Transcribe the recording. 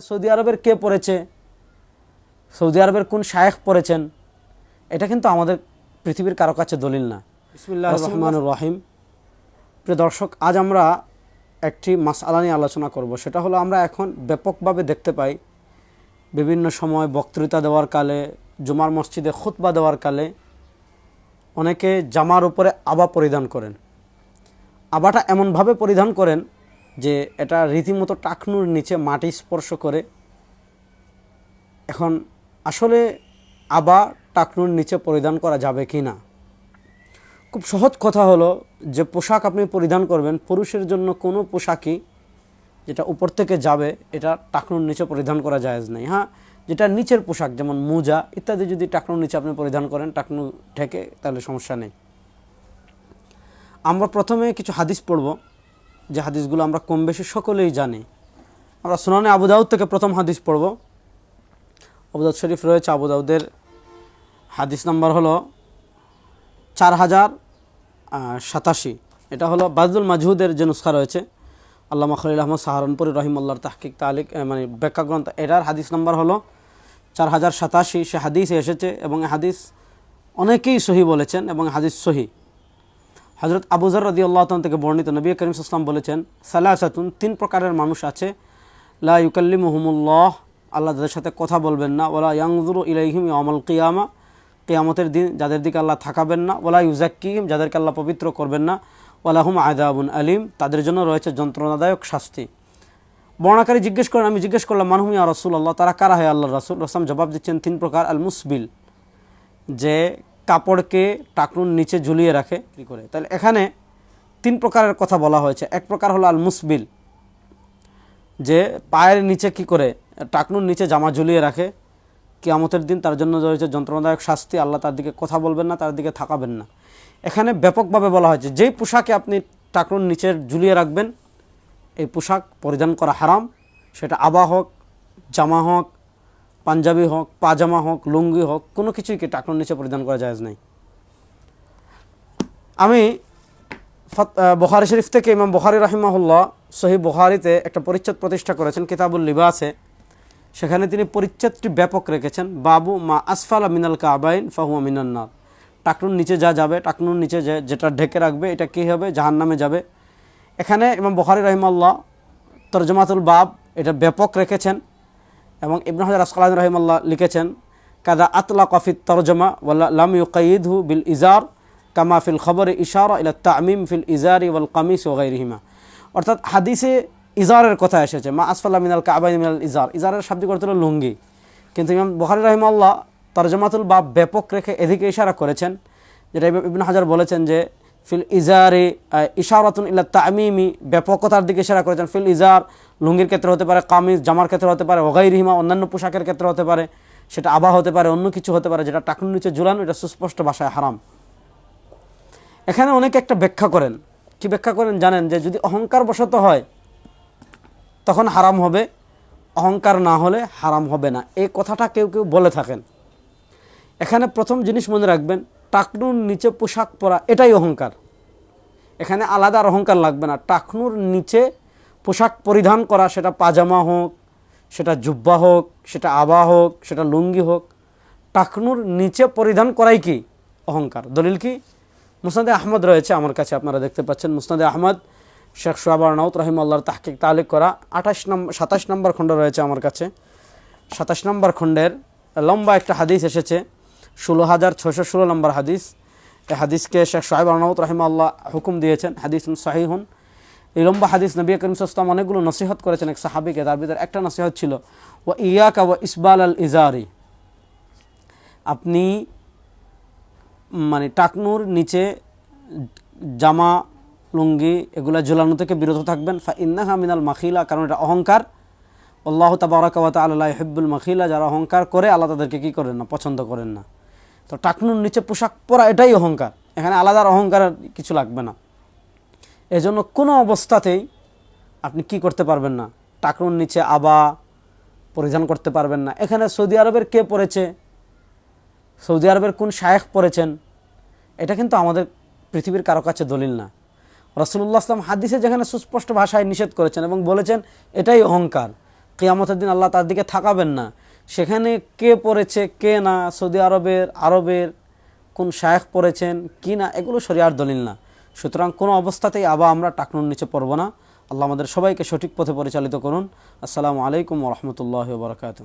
Saudi আরবের কে পড়েছে? Saudi আরবের কোন শায়েখ পড়েছেন? এটা কিন্তু আমাদের পৃথিবীর কারও কাছে দলিল না। বিসমুল্লাহ রহমান রহিম। প্রিয় দর্শক আজ আমরা একটি মাসআলা নিয়ে আলোচনা করব। সেটা হলো আমরা এখন ব্যাপকভাবে দেখতে পাই বিভিন্ন সময় বক্তৃতা দেওয়ার কালে জুমার মসজিদে খুতবা দেওয়ার কালে অনেকে জামার উপরে আবা পরিধান করেন। আবাটা এমনভাবে পরিধান করেন যে এটা রীতিমতো টাকনুর নিচে মাটি স্পর্শ করে। এখন আসলে আবা টাকনুর নিচে পরিধান করা যাবে কি না? খুব সহজ কথা হলো যে পোশাক আপনি পরিধান করবেন, পুরুষের জন্য কোনো পোশাকই যেটা উপর থেকে যাবে, এটা টাকনুর নিচে পরিধান করা জায়েজ নেই। হ্যাঁ যেটা নিচের পোশাক যেমন মোজা, ইত্যাদি যদি টাকনুর নিচে আপনি পরিধান করেন, টাকনু ঠেকে তাহলে সমস্যা নেই। আমরা প্রথমে কিছু হাদিস পড়ব। যে হাদিসগুলো আমরা কম বেশি সকলেই জানি। আমরা সুনানে আবু দাউদ থেকে প্রথম হাদিস পড়ব। আবু দাউদ শরীফ রয়েছে, আবু দাউদের হাদিস নাম্বার হলো চার হাজার সাতাশি। এটা হলো বাজদুল মাজহুদের যে নুসখা রয়েছে। আল্লামা খলিল আহমদ সাহারনপুরি রহিমুল্লাহর তাহকিক তালিক মানে ব্যাখ্যা গ্রন্থ, এটার হাদিস নাম্বার হলো চার হাজার সাতাশি। সে হাদিসে এসেছে এবং হাদিস অনেকেই সহি বলেছেন এবং হাদিস সহি। হজরত আবুজর রদি আল্লাহ থেকে বর্ণিত নবী করিম সাল্লাম বলেছেন সালাহ সাতুন তিন প্রকারের মানুষ আছে। লা ইউকাল্লি ইউকাল্লিমুহুমুল্লাহ, আল্লাহ যাদের সাথে কথা বলবেন না। ওলা ইয়াংজুরু ইলাইহিম ইয়ামাল কিয়ামা, কিয়ামতের দিন যাদের দিকে আল্লাহ থাকাবেন না। ওলা ইউজাক্কিহিম যাদেরকে আল্লাহ পবিত্র করবেন না। ওয়ালাহুম আদাবুন আলিম, তাদের জন্য রয়েছে যন্ত্রণাদায়ক শাস্তি। বর্ণাকারী জিজ্ঞেস করেন, আমি জিজ্ঞেস করলাম মানহুম ইয়া রসুল আল্লাহ তারা কারা হয় আল্লাহ রসুল? রসলাম জবাব দিচ্ছেন তিন প্রকার আল মুসবিল যে কাপড়কে টাকনুর নিচে ঝুলিয়ে রাখে, কি করে? তাহলে এখানে তিন প্রকারের কথা বলা হয়েছে। এক প্রকার হলো আল মুসবিল যে পায়ের নিচে কি করে টাকনুর নিচে জামা ঝুলিয়ে রাখে। কিয়ামতের দিন তার জন্য রয়েছে যন্ত্রণাদায়ক শাস্তি, আল্লাহ তার দিকে কথা বলবেন না, তার দিকে থাকাবেন না। এখানে ব্যাপকভাবে বলা হয়েছে, যেই পোশাকে আপনি টাকনুর নিচে ঝুলিয়ে রাখবেন, এই পোশাক পরিধান করা হারাম। সেটা আবা হোক, জামা হোক পাঞ্জাবি হোক, পাজামা হোক, লুঙ্গি হোক, কোনো কিছুই কি টাকনুর নিচে পরিধান করা যায় নাই। আমি বুখারী শরীফ থেকে ইমাম বুখারি রহিমাহুল্লাহ সহি বুখারিতে একটা পরিচ্ছেদ প্রতিষ্ঠা করেছেন, কিতাবুল লিবাসে। সেখানে তিনি পরিচ্ছেদটি ব্যাপক রেখেছেন, বাবু মা আসফালা মিনাল কাবাইন ফাহুয়া মিনান্নার টাকনুর নিচে যা যাবে টাকনুর নিচে যে, যেটা ঢেকে রাখবে, এটা কী হবে? জাহান নামে যাবে। এখানে ইমাম বুখারি রহিমাল্লাহ তরজমাতুল বাব এটা ব্যাপক রেখেছেন। এবং ইবন হাজার আসকালান রহিমাল্লাহ লিখেছেন কাদা আতলা কফিত তরজমা ওয়াল্লা লাম ইউ ইউকাইদহু বিল ইজার কামা ফিল খবর ইশারা ইলা তামিম ফিল ইজারি ওয়াল কামিস ও গাইরিহিমা অর্থাৎ হাদিসে ইজারের কথা এসেছে, মা আসফাল্লা মিনাল কাবাই মিনাল ইজার। ইজারের শাব্দিক অর্থ হলো লুঙ্গি। কিন্তু ইমাম বখারি রহিমাল্লাহ তরজমাতুল বাব ব্যাপক রেখে এদিকে ইশারা করেছেন, যেটা ইব- ইবন হাজার বলেছেন যে ফিল ইজারে ইশারাতুন ইল্লা তামিমি, ব্যাপকতার দিকে ইশারা করেছেন। ফিল ইজার লুঙ্গির ক্ষেত্রে হতে পারে, কামিজ, জামার ক্ষেত্রে হতে পারে, ওগাইরিহিমা, অন্যান্য পোশাকের ক্ষেত্রে হতে পারে, সেটা আবা হতে পারে, অন্য কিছু হতে পারে, যেটা টাকুন নিচে ঝুলানো, এটা সুস্পষ্ট ভাষায় হারাম। এখানে অনেকে একটা ব্যাখ্যা করেন। কি ব্যাখ্যা করেন? জানেন যে যদি অহংকার বশত হয়, তখন হারাম হবে। অহংকার না হলে হারাম হবে না। এই কথাটা কেউ কেউ বলে থাকেন। এখানে প্রথম জিনিস মনে রাখবেন টাকনুর নিচে পোশাক পরা, এটাই অহংকার। এখানে আলাদা অহংকার লাগবে না। টাকনুর নিচে পোশাক পরিধান করা, সেটা পাজামা হোক, সেটা জুব্বা হোক, সেটা আবা হোক, সেটা লুঙ্গি হোক, টাকনুর নিচে পরিধান করাই কি? অহংকার। দলিল কি? মুসনাদে আহমদ রয়েছে আমার কাছে, আপনারা দেখতে পাচ্ছেন। মুসনাদে আহমদ, শেখ সোহাবার নাউত রহিম আল্লাহর তাহকিক তালিক করা, আঠাশ নম্বর সাতাশ নম্বর খণ্ড রয়েছে আমার কাছে। সাতাশ নম্বর খণ্ডের লম্বা একটা হাদিস এসেছে। ষোলো হাজার ছশো ষোলো নম্বর হাদিস। এই হাদিসকে শেখ সাহেব আনাউত রহিমা আল্লাহ হুকুম দিয়েছেন। হাদিস সাহিহুন। এই লম্বা হাদিস নবী করিম সাল্লাম অনেকগুলো নসিহত করেছেন এক সাহাবিকে। তার ভিতরে একটা নসিহত ছিল ও ইয়াকা ও ইসবাল আল ইজারি। আপনি মানে টাকনুর নিচে জামা, লুঙ্গি এগুলা ঝুলানো থেকে বিরত থাকবেন। ফা ইন্নাহা মিনাল মাখিলা, কারণ এটা অহংকার। আল্লাহ তাবারাকাত আল্লাহ হিব্বুল মাখিলা, যারা অহংকার করে, আল্লাহ তাদেরকে কী করেন না, পছন্দ করেন না। তো টাকনুর নিচে পোশাক পরা এটাই অহংকার। এখানে আলাদা আর অহংকারের কিছু লাগবে না। এজন্য কোনো অবস্থাতেই আপনি কি করতে পারবেন না? টাকনুর নিচে আবা পরিধান করতে পারবেন না। এখানে সৌদি আরবের কে পড়েছে? সৌদি আরবের কোন শায়েখ পড়েছেন? এটা কিন্তু আমাদের পৃথিবীর কারও কাছে দলিল না। রসুল্লাহ আসলাম হাদিসে যেখানে সুস্পষ্ট ভাষায় নিষেধ করেছেন এবং বলেছেন, এটাই অহংকার। কিয়ামতের দিন আল্লাহ তার দিকে থাকাবেন না। সেখানে কে পড়েছে, কে না, সৌদি আরবের আরবের কোন শায়েখ পড়েছেন, কি না, এগুলো শরিয়ার দলিল না। সুতরাং কোনো অবস্থাতেই আবার আমরা টাকনুর নিচে পড়ব না। আল্লাহ আমাদের সবাইকে সঠিক পথে পরিচালিত করুন। আসসালামু আলাইকুম রহমতুল্লাহ বরকাত